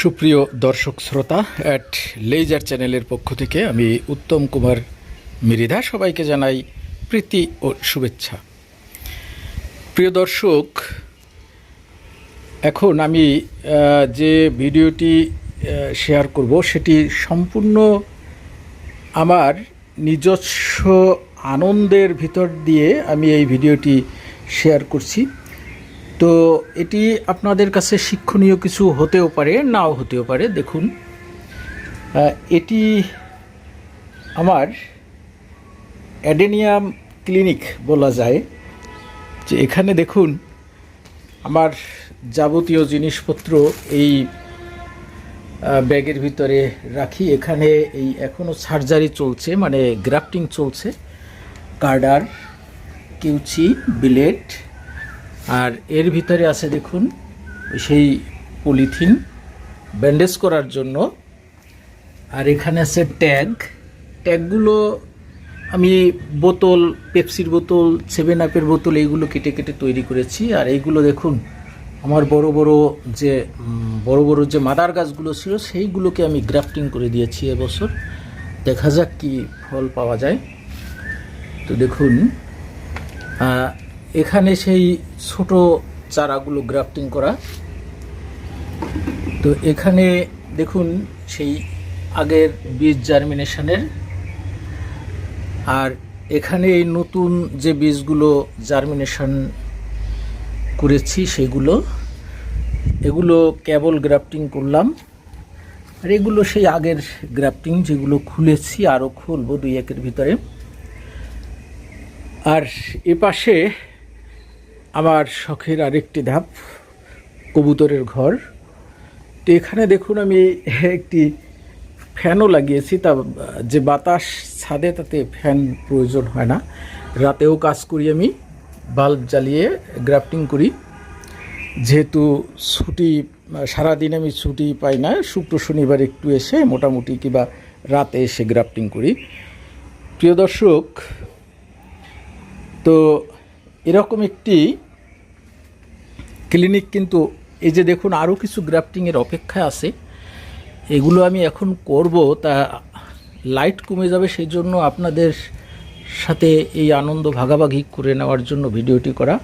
সুপ্রিয় দর্শক শ্রোতা অ্যাট লেজার চ্যানেলের পক্ষ থেকে আমি উত্তম কুমার মৃধা সবাইকে জানাই প্রীতি ও শুভেচ্ছা। প্রিয় দর্শক, এখন আমি যে ভিডিওটি শেয়ার করব সেটি সম্পূর্ণ আমার নিজস্ব আনন্দের ভিতর দিয়ে আমি এই ভিডিওটি শেয়ার করছি। তো এটি আপনাদের কাছে শিক্ষণীয় কিছু হতেও পারে, নাও হতেও পারে, দেখুন। এটি আমার অ্যাডেনিয়াম ক্লিনিক বলা যায়। যে এখানে দেখুন, আমার যাবতীয় জিনিসপত্র এই ব্যাগের ভিতরে রাখি। এখানে এই এখনও সার্জারি চলছে মানে গ্রাফটিং চলছে। কার্ডার, কিউচি, বিলেট আর এর ভিতরে আছে দেখুন, সেই পলিথিন ব্যান্ডেজ করার জন্য। আর এখানে আছে ট্যাগ ট্যাগগুলো আমি বোতল পেপসির বোতল সেভেন আপের বোতল, এইগুলো কেটে কেটে তৈরি করেছি। আর এইগুলো দেখুন, আমার বড় বড় যে বড় বড় যে মাদার গাছগুলো ছিল, সেইগুলোকে আমি গ্রাফটিং করে দিয়েছি এবছর। দেখা যাক কি ফল পাওয়া যায়। তো দেখুন এখানে সেই ছোট চারাগুলো গ্রাফটিং করা। তো এখানে দেখুন সেই আগের বীজ জার্মিনেশনের আর এখানে এই নতুন যে বীজগুলো জার্মিনেশন করেছি সেগুলো, এগুলো কেবল গ্রাফটিং করলাম। আর এগুলো সেই আগের গ্রাফটিং যেগুলো খুলেছি আরও খুলবো দুই একের ভিতরে। আর এ পাশে আমার শখের আরেকটি ধাপ, কবুতরের ঘর। তো এখানে দেখুন আমি একটি ফ্যানও লাগিয়েছি, তা যে বাতাস ছাদে, তাতে ফ্যান প্রয়োজন হয় না। রাতেও কাজ করি আমি, বাল্ব জ্বালিয়ে গ্রাফটিং করি। যেহেতু ছুটি, সারাদিন আমি ছুটি পাই না, শুক্র, শনিবার একটু এসে মোটামুটি কিংবা রাতে এসে গ্রাফটিং করি। প্রিয় দর্শক, তো এরকম একটি ক্লিনিক কিন্তু এই যে দেখুন আরও কিছু গ্রাফটিংয়ের অপেক্ষা আছে। এগুলো আমি এখন করব, তা লাইট কমে যাবে সেই জন্য আপনাদের সাথে এই আনন্দ ভাগাভাগি করে নেওয়ার জন্য ভিডিওটি করা।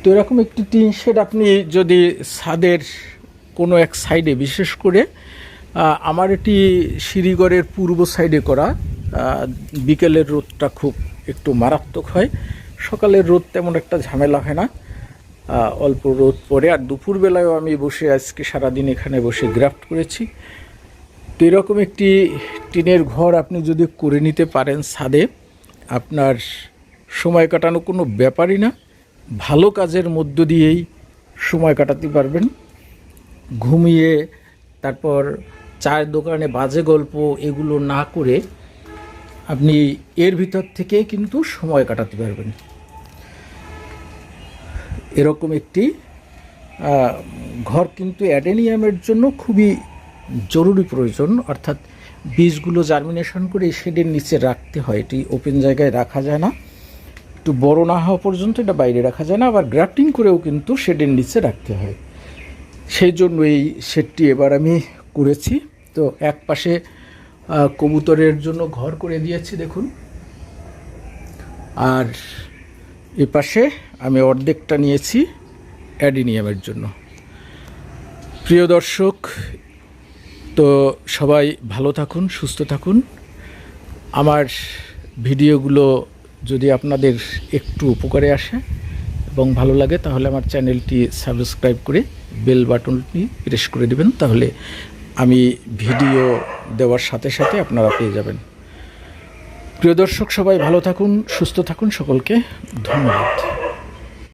তো এরকম একটি টিন শেড আপনি যদি ছাদের কোনো এক সাইডে, বিশেষ করে আমার এটি সিঁড়িগড়ের পূর্ব সাইডে করা বিকেলের রোদটা খুব একটু মারাত্মক হয়। সকালের রোদ তেমন একটা ঝামেলা হয় না। অল্প রোদ পড়ে। আর দুপুরবেলায়ও আমি বসে আজকে সারাদিন এখানে বসে গ্রাফট করেছি। তো এরকম একটি টিনের ঘর আপনি যদি করে নিতে পারেন ছাদে, আপনার সময় কাটানো কোনো ব্যাপারই না। ভালো কাজের মধ্য দিয়েই সময় কাটাতে পারবেন। ঘুমিয়ে তারপর চায়ের দোকানে বাজে গল্প এগুলো না করে আপনি এর ভিতর থেকে কিন্তু সময় কাটাতে পারবেন। এরকম একটি ঘর কিন্তু অ্যাডেনিয়ামের জন্য খুবই জরুরি প্রয়োজন। অর্থাৎ বীজগুলো জার্মিনেশন করে শেডের নিচে রাখতে হয়। এটি ওপেন জায়গায় রাখা যায় না। একটু বড় না হওয়া পর্যন্ত এটা বাইরে রাখা যায় না। আবার গ্রাফটিং করেও কিন্তু শেডের নিচে রাখতে হয়। সেই জন্য এই শেডটি এবার আমি করেছি। তো এক পাশে কবুতরের জন্য ঘর করে দিয়েছি, দেখুন। আর এ পাশে আমি অর্ধেকটা নিয়েছি অ্যাডিনিয়ামের জন্য। প্রিয় দর্শক, তো সবাই ভালো থাকুন, সুস্থ থাকুন। আমার ভিডিওগুলো যদি আপনাদের একটু উপকারে আসে এবং ভালো লাগে, তাহলে আমার চ্যানেলটি সাবস্ক্রাইব করে বেল বাটনটি প্রেস করে দেবেন, তাহলে আমি ভিডিও দেওয়ার সাথে সাথে আপনারা পেয়ে যাবেন। প্রিয় দর্শক সবাই ভালো থাকুন সুস্থ থাকুন সকলকে। ধন্যবাদ।